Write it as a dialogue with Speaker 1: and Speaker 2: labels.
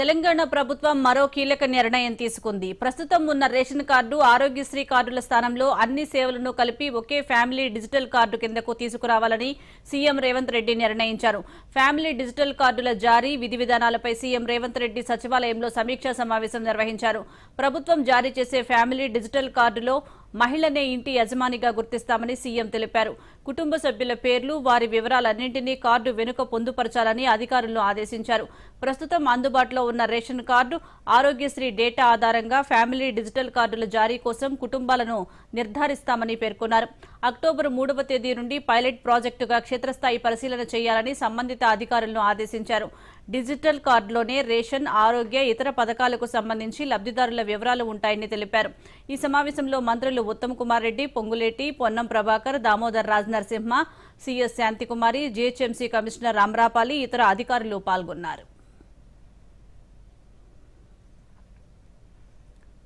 Speaker 1: తెలంగాణ ప్రభుత్వం మరో కీలక నిర్ణయం తీసుకుంది. ప్రస్తుతం ఉన్న రేషన్ కార్డు ఆరోగ్యశ్రీ కార్డుల స్థానంలో అన్ని సేవలను కలిపి ఒకే ఫ్యామిలీ డిజిటల్ కార్డు కిందకు తీసుకురావాలని సీఎం రేవంత్ రెడ్డి నిర్ణయించారు. ఫ్యామిలీ డిజిటల్ కార్డుల జారీ విధి విధానాలపై సీఎం రేవంత్ రెడ్డి సచివాలయంలో సమీక్షా సమావేశం నిర్వహించారు. ప్రభుత్వం జారీ చేసే ఫ్యామిలీ డిజిటల్ కార్డులో మహిళనే ఇంటి యజమానిగా గుర్తిస్తామని సీఎం తెలిపారు. కుటుంబ సభ్యుల పేర్లు వారి వివరాలన్నింటినీ కార్డు వెనుక పొందుపరచాలని అధికారులను ఆదేశించారు. ప్రస్తుతం అందుబాటులో ఉన్న రేషన్ కార్డు ఆరోగ్యశ్రీ డేటా ఆధారంగా ఫ్యామిలీ డిజిటల్ కార్డుల జారీ కోసం కుటుంబాలను నిర్ధారిస్తామని పేర్కొన్నారు. అక్టోబర్ మూడవ తేదీ నుండి పైలట్ ప్రాజెక్టుగా క్షేత్రస్థాయి పరిశీలన చేయాలని సంబంధిత అధికారులను ఆదేశించారు. డిజిటల్ కార్డులోనే రేషన్ ఆరోగ్య ఇతర పథకాలకు సంబంధించి లబ్ధిదారుల వివరాలు ఉంటాయని తెలిపారు. ఈ సమావేశంలో మంత్రులు Uttam Kumar Reddy Ponguleti Ponnam Prabhakar Damodar Raj Narasimha CS Shantikumari GHMC commissioner Amrapali ఇతర అధికారులు పాల్గొన్నారు.